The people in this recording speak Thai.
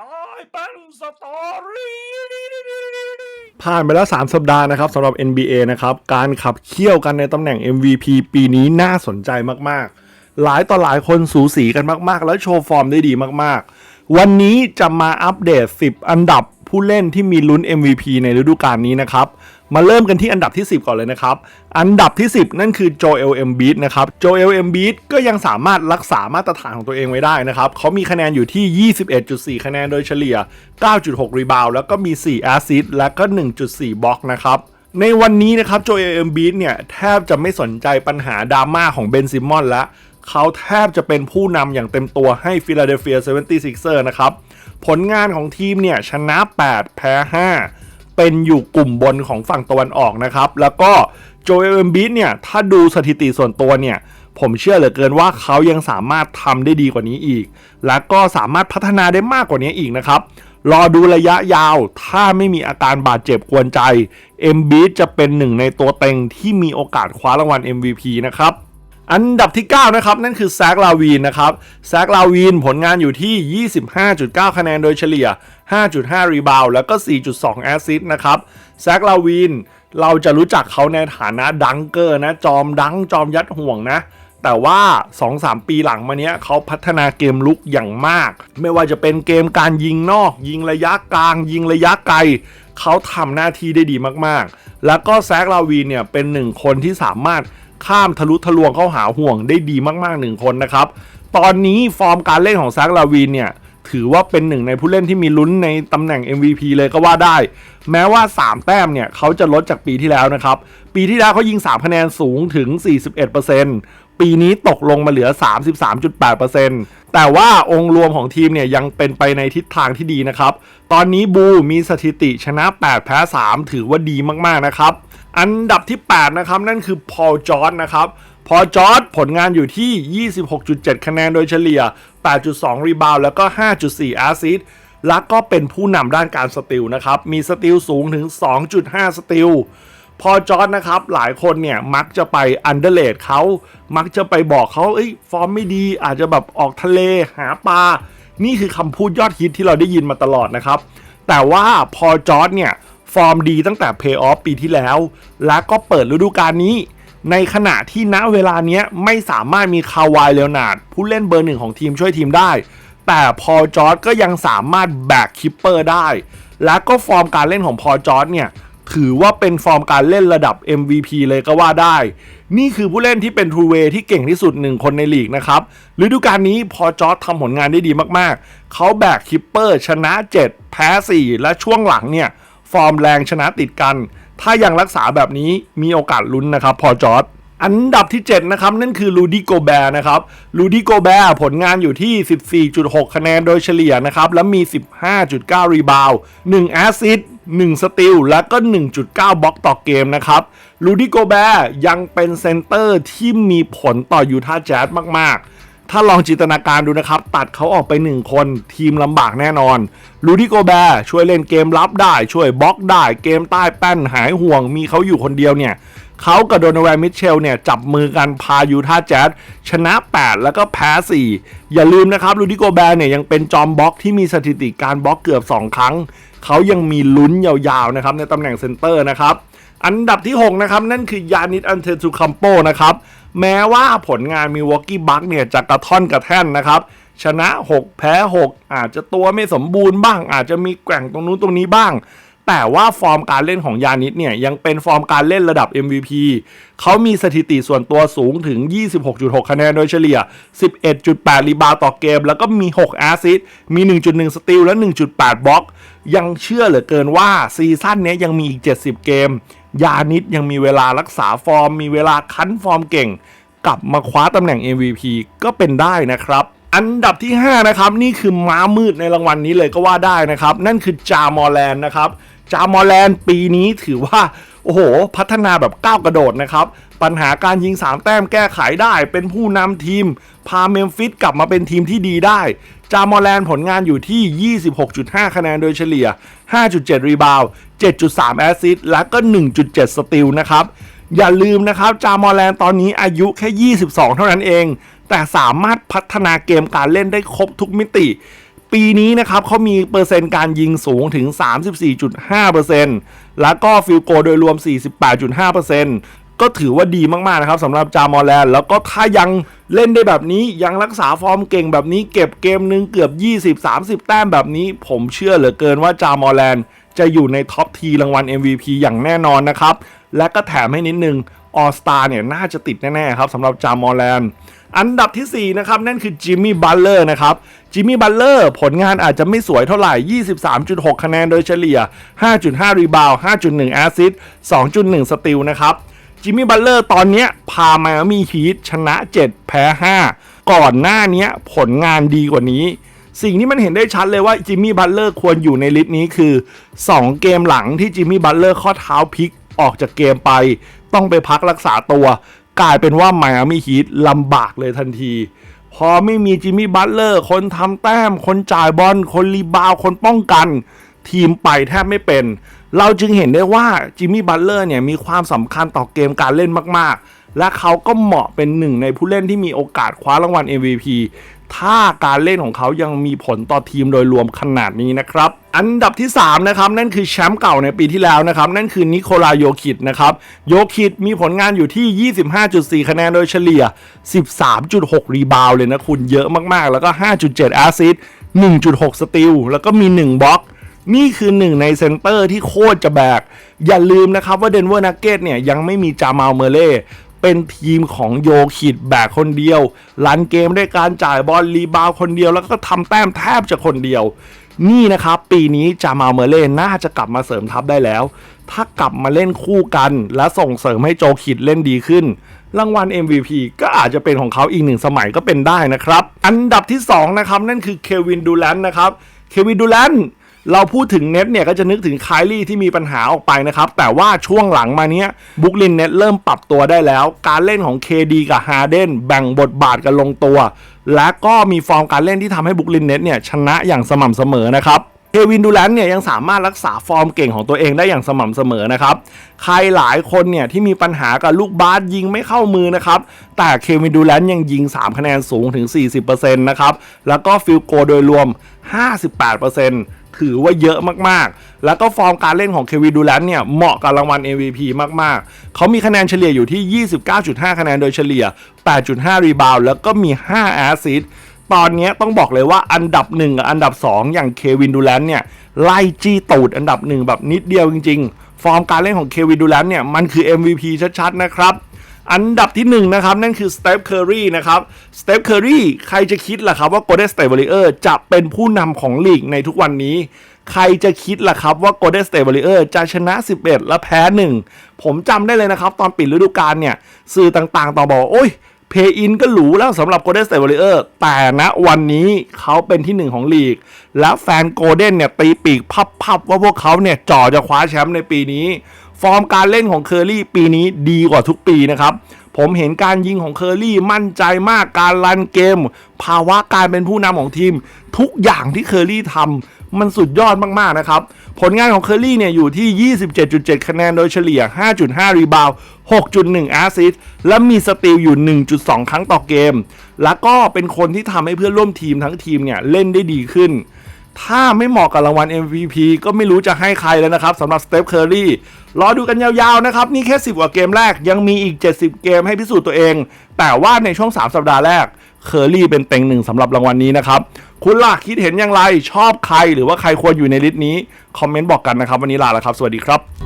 ตายเป็นสตอรี่ผ่านไปแล้ว 3 สัปดาห์นะครับสำหรับ NBA นะครับ การขับเคี่ยวกันในตำแหน่ง MVP ปีนี้น่าสนใจมากๆ หลายต่อหลายคนสูสีกันมากๆ แล้วโชว์ฟอร์มได้ดีมากๆ วันนี้จะมาอัปเดต 10 อันดับ ผู้เล่นที่มีลุ้น MVP ในฤดูกาลนี้นะครับ มาเริ่มกันที่อันดับที่ 10 ก่อนเลยนะครับ อันดับที่ 10 นั่นคือโจเอลเอมบีดนะครับโจเอลเอมบีดก็ยังสามารถรักษามาตรฐานของตัวเองไว้ได้นะครับเขามีคะแนนอยู่ที่ 21.4 คะแนนโดยเฉลี่ย 9.6 รีบาวแล้วก็มี 4 แอสซิสต์และก็ 1.4 บล็อกนะครับในวันนี้นะครับโจเอลเอมบีดเนี่ยแทบจะไม่สนใจปัญหาดราม่าของเบนซิมอนแล้วเขาแทบจะเป็นผู้นำอย่างเต็มตัวให้ฟิลาเดลเฟีย 76ers นะครับ ผลงานของทีมเนี่ยชนะ 8 แพ้ 5 เป็นอยู่กลุ่มบนของฝั่งตะวันออกนะครับ แล้วก็โจเอลเอมบีเนี่ย ถ้าดูสถิติส่วนตัวเนี่ย ผมเชื่อเหลือเกินว่าเขายังสามารถทำได้ดีกว่านี้อีก และก็สามารถพัฒนาได้มากกว่านี้อีกนะครับรอดูระยะยาวถ้าไม่มีอาการบาดเจ็บกวนใจเอ็มบีจะเป็นหนึ่งในตัวเต็งที่มีโอกาสคว้ารางวัล MVP นะครับ อันดับที่ 9 นะครับ นั่นคือแซกลาวีนนะครับแซกลาวีนผลงานอยู่ที่ 25.9 คะแนนโดยเฉลี่ย 5.5 รีบาวแล้วก็ 4.2 แอสซิสต์นะครับแซกลาวีนเราจะรู้จักเขาในฐานะดังเกอร์นะ จอมดังจอมยัดห่วงนะ แต่ว่า 2-3 ปีหลังมาเนี้ยเขาพัฒนาเกมลุกอย่างมาก ไม่ว่าจะเป็นเกมการยิงนอก ยิงระยะกลาง ยิงระยะไกลเขาทำหน้าที่ได้ดีมากๆ แล้วก็แซกลาวีนเนี่ยเป็นหนึ่งคนที่สามารถ ข้ามทะลุทะลวงเข้าหาห่วงได้ดีมากๆหนึ่งคนนะครับ ตอนนี้ฟอร์มการเล่นของแซกลาวีนเนี่ยถือว่าเป็นหนึ่งในผู้เล่นที่มีลุ้นในตำแหน่ง MVP เลยก็ว่าได้ แม้ว่า 3 แต้มเนี่ยเขาจะลดจากปีที่แล้วนะครับ ปีที่แล้วเขายิง 3 คะแนนสูงถึง 41%ปีนี้ตกลงมาเหลือ 33.8%แต่ว่าองค์รวมของทีมเนี่ยยังเป็นไปในทิศทางที่ดีนะครับ ตอนนี้บูมีสถิติชนะ 8 แพ้ 3 ถือว่าดีมากๆนะครับ อันดับที่ 8 นะครับ นั่นคือพอลจอร์ดนะครับพอจอร์ดผลงานอยู่ที่ 26.7 คะแนนโดยเฉลี่ย 8.2 รีบาวแล้วก็ 5.4แอสซิสต์แล้วก็เป็นผู้นำด้านการสติลนะครับ มีสติลสูงถึง 2.5 สติลพอจอร์ดนะครับ หลายคนเนี่ย มักจะไปอันเดอร์เลดเขามักจะไปบอกเขาเอ้ย ฟอร์มไม่ดี อาจจะแบบออกทะเลหาปลา นี่คือคำพูดยอดฮิตที่เราได้ยินมาตลอดนะครับ แต่ว่าพอจอร์ดเนี่ย ฟอร์มดีตั้งแต่เพย์ออฟปีที่แล้ว และก็เปิดฤดูกาลนี้ ในขณะที่ณเวลานี้ไม่สามารถมีคาวายเลโอนาดผู้เล่นเบอร์หนึ่งของทีมช่วยทีมได้ แต่พอจอร์ดก็ยังสามารถแบกคิปเปอร์ได้ และก็ฟอร์มการเล่นของพอจอร์ดเนี่ยถือว่าเป็นฟอร์มการเล่นระดับ MVP เลยก็ว่าได้ นี่คือผู้เล่นที่เป็นทูเวที่เก่งที่สุดหนึ่งคนในลีกนะครับ ฤดูกาลนี้พอจอร์ดทำผลงานได้ดีมากๆ เขาแบกคิปเปอร์ชนะ 7 แพ้ 4 และช่วงหลังเนี่ย อร์มแรงชนะติดกัน ถ้ายังรักษาแบบนี้มีโอกาสลุ้นนะครับ พอจอร์ดอันดับที่ 7 นะครับ นั่นคือลูดี้โกแบร์นะครับลูดี้โกแบร์ผลงานอยู่ที่ 14.6 คะแนนโดยเฉลี่ยนะครับ และมี 15.9 รีบาว1แอสซิส1สติลและก็ 1.9 บล็อกต่อเกมนะครับลูดี้โกแบร์ยังเป็นเซนเตอร์ที่มีผลต่อยูทาห์แจ๊สมาก ๆ ถ้าลองจินตนาการดูนะครับ ตัดเขาออกไป 1 คนทีมลำบากแน่นอนลูดี้โกแบร์ช่วยเล่นเกมรับได้ ช่วยบล็อกได้ เกมใต้แป้นหายห่วง มีเขาอยู่คนเดียวเนี่ยเขากับโดนแวนมิเชลเนี่ย จับมือกันพายูทาแจ๊สชนะ 8 แล้วก็แพ้ 4 อย่าลืมนะครับลูดี้โกแบร์เนี่ย ยังเป็นจอมบล็อกที่มีสถิติการบล็อกเกือบ 2 ครั้ง เขายังมีลุ้นยาวๆนะครับในตำแหน่งเซนเตอร์นะครับ อันดับที่ 6 นะครับ นั่นคือยานิดอันเทซูคัมโปนะครับ แม้ว่าผลงานมีวอกกี้บัคเนี่ยจะกระท่อนกระแท่นนะครับ ชนะ 6 แพ้ 6 อาจจะตัวไม่สมบูรณ์บ้าง อาจจะมีแกว่งตรงนู้นตรงนี้บ้าง แต่ว่าฟอร์มการเล่นของยานิดเนี่ยยังเป็นฟอร์มการเล่นระดับ MVP เขามีสถิติส่วนตัวสูงถึง 26.6 คะแนนโดยเฉลี่ย 11.8 รีบาวต่อเกม แล้วก็มี 6 แอสซิสต์มี 1.1 สติลและ 1.8 บล็อก ยังเชื่อเหลือเกินว่าซีซั่นนี้ยังมีอีก 70 เกม ยานิดยังมีเวลารักษาฟอร์ม มีเวลาคั้นฟอร์มเก่ง กลับมาคว้าตำแหน่ง MVP ก็เป็นได้นะครับ อันดับที่ 5 นะครับ นี่คือม้ามืดในรางวัลนนี้เลยก็ว่าได้นะครับ นั่นคือจามอแลนนะครับ จามอแลนปีนี้ถือว่า โอ้โห พัฒนาแบบก้าวกระโดดนะครับ ปัญหาการยิง 3 แต้มแก้ไขได้ เป็นผู้นำทีม พาเมมฟิสกลับมาเป็นทีมที่ดีได้ จามอแลน์ผลงานอยู่ที่ 26.5 คะแนนโดยเฉลี่ย 5.7 รีบาว7.3 แอสซิสต์และก็ 1.7 สติลนะครับ อย่าลืมนะครับ จามอแลน์ตอนนี้อายุแค่ 22 เท่านั้นเอง แต่สามารถพัฒนาเกมการเล่นได้ครบทุกมิติ ปีนี้นะครับเขามีเปอร์เซ็นต์การยิงสูงถึง 34.5%แล้วก็ฟิลโกโดยรวม 48.5%ก็ถือว่าดีมากๆนะครับสำหรับจามอลแลนด์แล้วก็ถ้ายังเล่นได้แบบนี้ยังรักษาฟอร์มเก่งแบบนี้เก็บเกมหนึ่งเกือบ 20-30 แต้มแบบนี้ ผมเชื่อเหลือเกินว่าจามอลแลนด์จะอยู่ในท็อปทีรางวัล MVP อย่างแน่นอนนะครับ และก็แถมให้นิดนึงออสตาเนี่ยน่าจะติดแน่ ๆ ครับสำหรับจามอลแลนด์ อันดับทีสี่ 4 นะครับ นั่นคือจิมมี่บัลเลอร์นะครับจิมมี่บัลเลอร์ผลงานอาจจะไม่สวยเท่าไหร่ 23.6 คะแนนโดยเฉลี่ย 5.5 รีบาวด์5.1 แอสซิสต์2.1 สติลนะครับจิมมี่บัลเลอร์ตอนนี้พามามีฮีทชนะ 7 แพ้ 5 ก่อนหน้านี้ผลงานดีกว่านี้ สิ่งที่มันเห็นได้ชัดเลยว่าจิมมี่บัตเลอร์ควรอยู่ในลิสต์นี้คือ 2 เกมหลังที่จิมมี่บัตเลอร์ข้อเท้าพลิกออกจากเกมไป ต้องไปพักรักษาตัว กลายเป็นว่าไมอามี่ฮีทลำบากเลยทันที พอไม่มีจิมมี่บัตเลอร์คนทำแต้ม คนจ่ายบอลคนรีบาวคนป้องกัน ทีมไปแทบไม่เป็น เราจึงเห็นได้ว่าจิมมี่บัตเลอร์เนี่ยมีความสำคัญต่อเกมการเล่นมาก ๆ และเขาก็เหมาะเป็นหนึ่งในผู้เล่นที่มีโอกาสคว้ารางวัล MVP ถ้าการเล่นของเขายังมีผลต่อทีมโดยรวมขนาดนี้นะครับ อันดับที่ 3 นะครับ นั่นคือแชมป์เก่าในปีที่แล้วนะครับ นั่นคือนิโคลาโยคิดนะครับ โยคิดมีผลงานอยู่ที่ 25.4 คะแนนโดยเฉลี่ย 13.6 รีบาวเลยนะคุณเยอะมากๆ แล้วก็ 5.7 แอสซิสต์1.6 สติล แล้วก็มี 1บล็อกนี่คือหนึ่งในเซนเตอร์ที่โคตรจะแบก อย่าลืมนะครับว่าเดนเวอร์นักเก็ตเนี่ยยังไม่มีจามาลเมเล่ เป็นทีมของโยคิดแบกคนเดียวลันเกมด้วยการจ่ายบอลรีบาวด์คนเดียว แล้วก็ทำแต้มแทบจะคนเดียว นี่นะครับ ปีนี้จามาเมเล่น่าจะกลับมาเสริมทัพได้แล้ว ถ้ากลับมาเล่นคู่กัน และส่งเสริมให้โจคิดเล่นดีขึ้นรางวัล MVP ก็อาจจะเป็นของเขาอีกหนึ่งสมัยก็เป็นได้นะครับ อันดับที่ 2 นะครับ นั่นคือเควินดูแลนนะครับ เควินดูแลน เราพูดถึงเน็ตเนี่ยก็จะนึกถึงไคลี่ที่มีปัญหาออกไปนะครับ แต่ว่าช่วงหลังมาเนี้ยบุคลินเน็ตเริ่มปรับตัวได้แล้ว การเล่นของ KD กับฮาเดนแบ่งบทบาทกันลงตัว และก็มีฟอร์มการเล่นที่ทำให้บุคลินเน็ตเนี่ยชนะอย่างสม่ำเสมอนะครับเควินดูแลนเนี่ยยังสามารถรักษาฟอร์มเก่งของตัวเองได้อย่างสม่ำเสมอนะครับ ใครหลายคนเนี่ยที่มีปัญหากับลูกบาสยิงไม่เข้ามือนะครับ แต่เควินดูแลนยังยิง 3 คะแนนสูงถึง 40%นะครับ แล้วก็ฟิลโกโดยรวม 58% ถือว่าเยอะมากๆ แล้วก็ฟอร์มการเล่นของเควินดูแลนเนี่ยเหมาะกับรางวัล MVP มากๆ เขามีคะแนนเฉลี่ยอยู่ที่ 29.5 คะแนนโดยเฉลี่ย 8.5 รีบาวด์แล้วก็มี 5 แอสซิสต์ตอนนี้ต้องบอกเลยว่าอันดับ 1 กับอันดับ 2 อย่างเควินดูแลนเนี่ยไล่จี้ตูดอันดับ 1 แบบนิดเดียวจริง ๆ ฟอร์มการเล่นของเควินดูแลนเนี่ยมันคือ MVP ชัดๆนะครับ อันดับที่ 1 นะครับ นั่นคือสเตฟเคอรีนะครับสเตฟเคอรีใครจะคิดล่ะครับว่า Golden State Warriors จะเป็นผู้นำของลีกในทุกวันนี้ ใครจะคิดล่ะครับว่า Golden State Warriors จะชนะ 11 และแพ้ 1 ผมจำได้เลยนะครับ ตอนปิดฤดูกาลเนี่ย สื่อต่างๆ ต่อบอกว่าโอ้ยเพย์อินก็หรูแล้วสำหรับ Golden State Warrior แต่ณวันนี้เขาเป็นที่หนึ่งของลีก และแฟนโกลเด้นเนี่ยตีปีกพับๆว่าพวกเขาเนี่ยจ่อจะคว้าแชมป์ในปีนี้ ฟอร์มการเล่นของเคอรี่ปีนี้ดีกว่าทุกปีนะครับ ผมเห็นการยิงของเคอรี่มั่นใจมากการรันเกม ภาวะการเป็นผู้นำของทีม ทุกอย่างที่เคอรี่ทำมันสุดยอดมากๆนะครับ ผลงานของเคอรี่เนี่ยอยู่ที่ 27.7 คะแนนโดยเฉลี่ย 5.5 รีบาวด์6.1 แอสซิสและมีสตีลอยู่ 1.2 ครั้งต่อเกม แล้วก็เป็นคนที่ทำให้เพื่อนร่วมทีมทั้งทีมเนี่ยเล่นได้ดีขึ้นถ้าไม่เหมาะกับรางวัล MVP ก็ไม่รู้จะให้ใครแล้วนะครับสำหรับสเตฟเคอร์รี่ รอดูกันยาวๆนะครับ นี่แค่ 10 กว่าเกมแรกยังมีอีก 70 เกมให้พิสูจน์ตัวเอง แต่ว่าในช่วง 3 สัปดาห์แรกเคอร์รี่เป็นเต็งหนึ่งสำหรับรางวัลนี้นะครับ คุณล่ะคิดเห็นอย่างไรชอบใครหรือว่าใครควรอยู่ในลิสต์นี้ คอมเมนต์บอกกันนะครับ วันนี้ลาแล้วครับ สวัสดีครับ